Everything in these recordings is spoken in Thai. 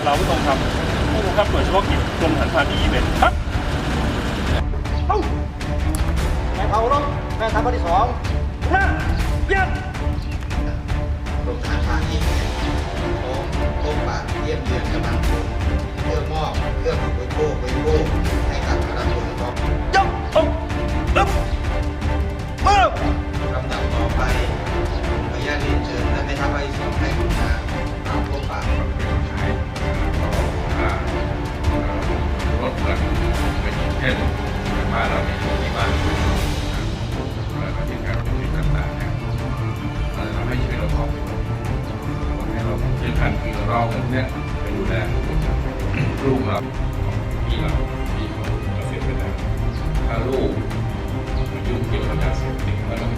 ผู้บังคับหน่วยเฉพาะกิจกรมฐานพาณีเวนครับแม่เผาลงแม่ทัพภาคที่สองมาเยี่ยมกรมฐานพาณิ เช่นบ้านเราเนี่ยที่บ้านแล้วก็ที่การผลิตต่างๆเนี่ยเราทำให้ชีวิตเราคล่องให้เราที่ทันคือเราเนี่ยไปดูแลลูกเราพี่เราพี่เขาเสียไปแล้วถ้าลูกยุ่งเกี่ยวกับยาเสพติดก็ต้อง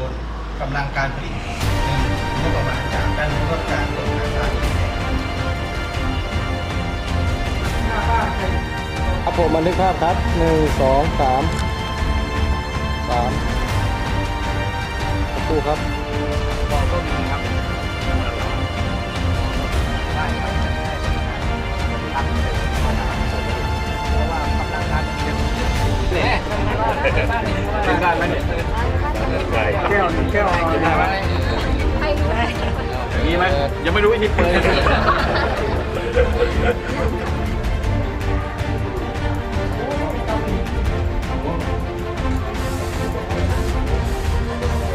ของกำลังการผลิตหนึ่งบประมาณจากด้านงบการกรมฐานพาณิชย์ครับผมบันทึกภาพครับหนึ่งสองสามสามประตูครับบอก็มีครับได้ครับเป็นมาตรฐานเพระว่ากำลังการผลิตเนี่ยเป็นบ้านไหมเนี่ย แก้วแก้วได้ไหมมีไหมยังไม่รู้วิธีเปิด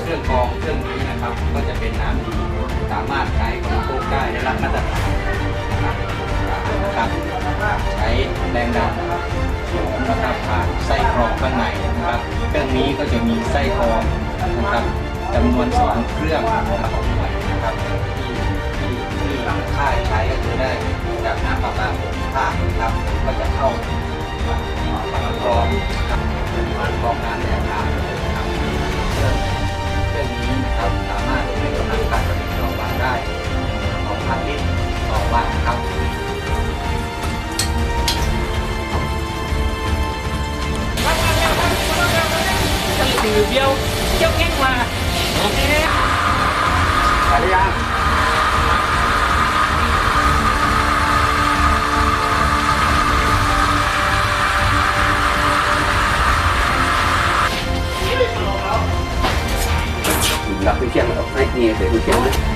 เครื่องกรองเครื่องนี้นะครับ ก็จะเป็นน้ำดีสามารถใช้บริโภคได้ได้รับมาตรฐานนะครับใช้แรงดันนะครับผ่านไส้กรองข้างในนะครับเครื่องนี้ก็จะมีไส้กรอง นะครับจำนวนสองเครื่องนะครับนะครับที่ที่ที่ค่ายใช้ก็คือได้จากน้ำปลาปาผมภาคนะครับก็จะเข้าปากกรองนะครับกรองน้ำแรงน้ำนะครับเครื่องนี้นะครับสามารถให้กำลังการผลิตต่อวันได้ของพันลิตรต่อวันครับถือเบี้ยว เจ้าแง่งมาโอเคนักท่อง